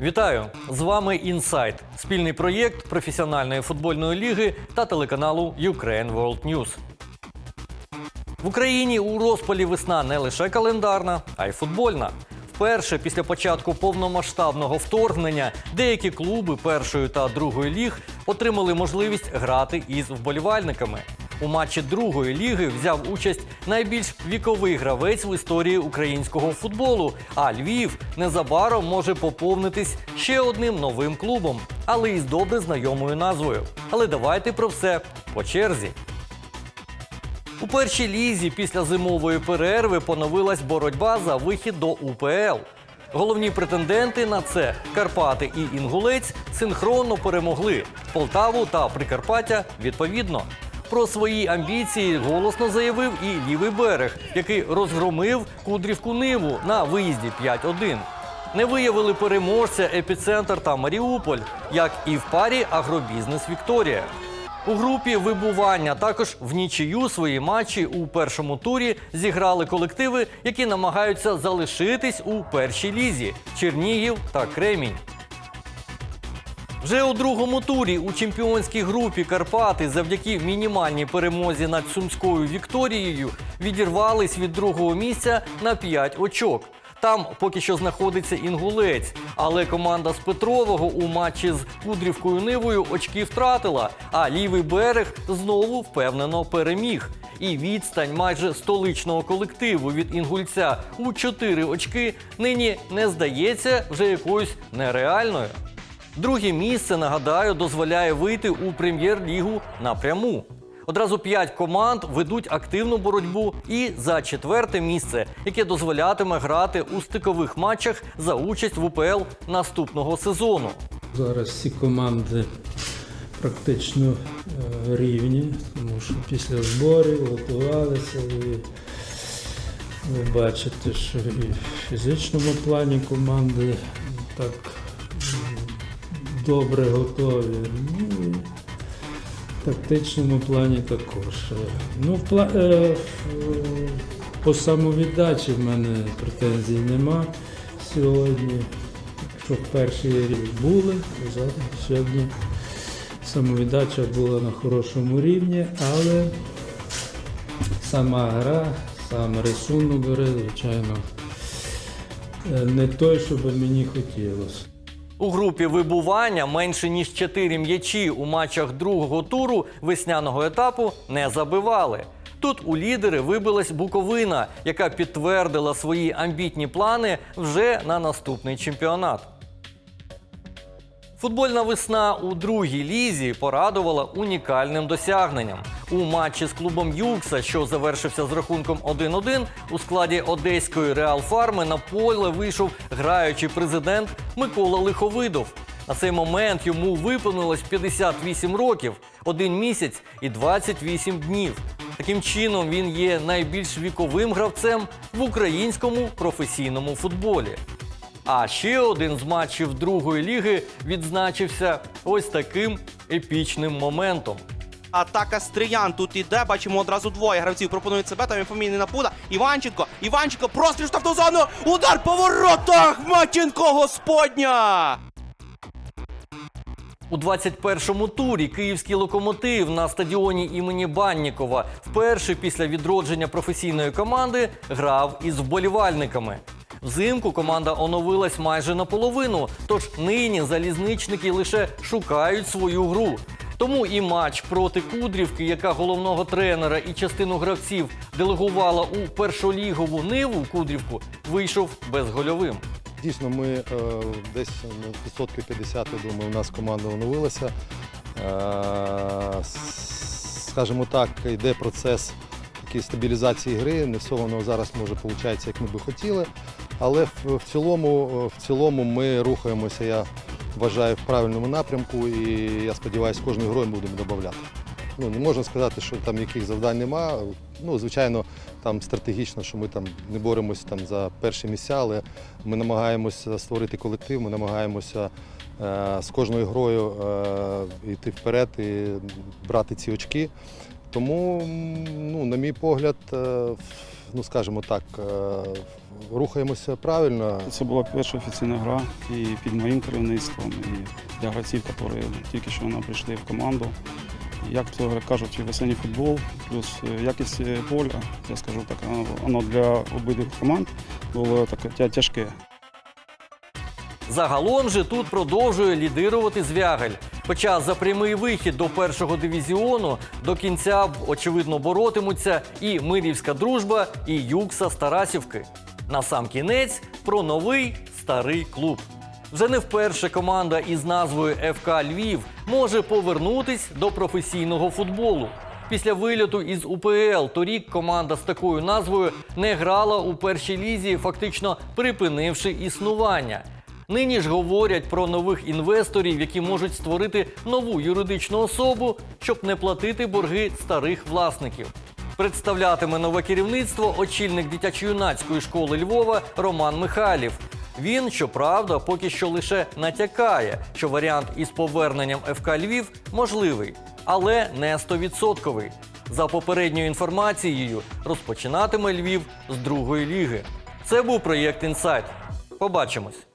Вітаю! З вами Інсайт, спільний проєкт професіональної футбольної ліги та телеканалу Ukraine World News. В Україні у розпалі весна не лише календарна, а й футбольна. Вперше після початку повномасштабного вторгнення деякі клуби першої та другої ліг отримали можливість грати із вболівальниками. У матчі другої ліги взяв участь найбільш віковий гравець в історії українського футболу. А Львів незабаром може поповнитись ще одним новим клубом, але із добре знайомою назвою. Але давайте про все по черзі. У першій лізі після зимової перерви поновилась боротьба за вихід до УПЛ. Головні претенденти на це Карпати і Інгулець синхронно перемогли Полтаву та Прикарпаття відповідно. Про свої амбіції голосно заявив і лівий берег, який розгромив Кудрівку Ниву на виїзді 5-1. Не виявили переможця епіцентр та Маріуполь, як і в парі Агробізнес Вікторія. У групі вибування також в нічию свої матчі у першому турі зіграли колективи, які намагаються залишитись у першій лізі Чернігів та Кремінь. Вже у другому турі у чемпіонській групі Карпати завдяки мінімальній перемозі над Сумською Вікторією відірвались від другого місця на 5 очок. Там поки що знаходиться інгулець, але команда з Петрового у матчі з Кудрівкою Нивою очки втратила, а лівий берег знову впевнено переміг. І відстань майже столичного колективу від інгульця у 4 очки нині не здається вже якоюсь нереальною. Друге місце, нагадаю, дозволяє вийти у прем'єр-лігу напряму. Одразу п'ять команд ведуть активну боротьбу і за четверте місце, яке дозволятиме грати у стикових матчах за участь в УПЛ наступного сезону. Зараз всі команди практично е, рівні, тому що після зборів готувалися і ви бачите, що і в фізичному плані команди так добре готові. Ну, і в тактичному плані також. Ну, в пла- е, по самовіддачі в мене претензій нема сьогодні. Що в перший рік були, то зараз сьогодні самовіддача була на хорошому рівні, але сама гра, сам рисунок гри, звичайно, е, не той, що би мені хотілося. У групі вибування менше ніж 4 м'ячі у матчах другого туру весняного етапу не забивали. Тут у лідери вибилась Буковина, яка підтвердила свої амбітні плани вже на наступний чемпіонат. Футбольна весна у другій лізі порадувала унікальним досягненням. У матчі з клубом Юкса, що завершився з рахунком 1-1, у складі одеської Реал Фарми на поле вийшов граючий президент Микола Лиховидов. На цей момент йому виповнилось 58 років, один місяць і 28 днів. Таким чином він є найбільш віковим гравцем в українському професійному футболі. А ще один з матчів другої ліги відзначився ось таким епічним моментом. Атака стріян тут іде. Бачимо одразу двоє гравців. Пропонують себе. Там інфомійний напуда. Іванченко. Іванченко. Простріл штрафну зону. Удар по воротах. Матінко Господня. У 21-му турі київський локомотив на стадіоні імені Баннікова вперше після відродження професійної команди грав із вболівальниками. Взимку команда оновилась майже наполовину, тож нині залізничники лише шукають свою гру. Тому і матч проти Кудрівки, яка головного тренера і частину гравців делегувала у першолігову ниву Кудрівку, вийшов безгольовим. Дійсно, ми е, десь на відсотків 50, я думаю, у нас команда оновилася. Е, скажімо так, йде процес такої стабілізації гри. Не все воно зараз може виходить, як ми би хотіли. Але в, цілому, в цілому ми рухаємося, я вважаю, в правильному напрямку і я сподіваюся, кожною грою будемо додати. Ну, не можна сказати, що там яких завдань нема. Ну, звичайно, там стратегічно, що ми там не боремося там за перші місця, але ми намагаємося створити колектив, ми намагаємося е, з кожною грою е, йти вперед і брати ці очки. Тому, ну, на мій погляд, е, ну скажімо так, е, рухаємося правильно. Це була перша офіційна гра і під моїм керівництвом, і для гравців, які тільки що нам прийшли в команду. Як то кажуть, весенній футбол, плюс е, якість поля, я скажу так, воно для обидвих команд було таке тяжке. Загалом же тут продовжує лідирувати Звягель. Хоча за прямий вихід до першого дивізіону до кінця очевидно боротимуться і Мирівська дружба, і Юкса з Тарасівки. На сам кінець про новий старий клуб. Вже не вперше команда із назвою ФК Львів може повернутись до професійного футболу. Після вильоту із УПЛ торік команда з такою назвою не грала у першій лізі, фактично припинивши існування. Нині ж говорять про нових інвесторів, які можуть створити нову юридичну особу, щоб не платити борги старих власників. Представлятиме нове керівництво очільник дитячо-юнацької школи Львова Роман Михайлів. Він, щоправда, поки що лише натякає, що варіант із поверненням ФК Львів можливий, але не 100%. За попередньою інформацією, розпочинатиме Львів з другої ліги. Це був проєкт Інсайт. Побачимось.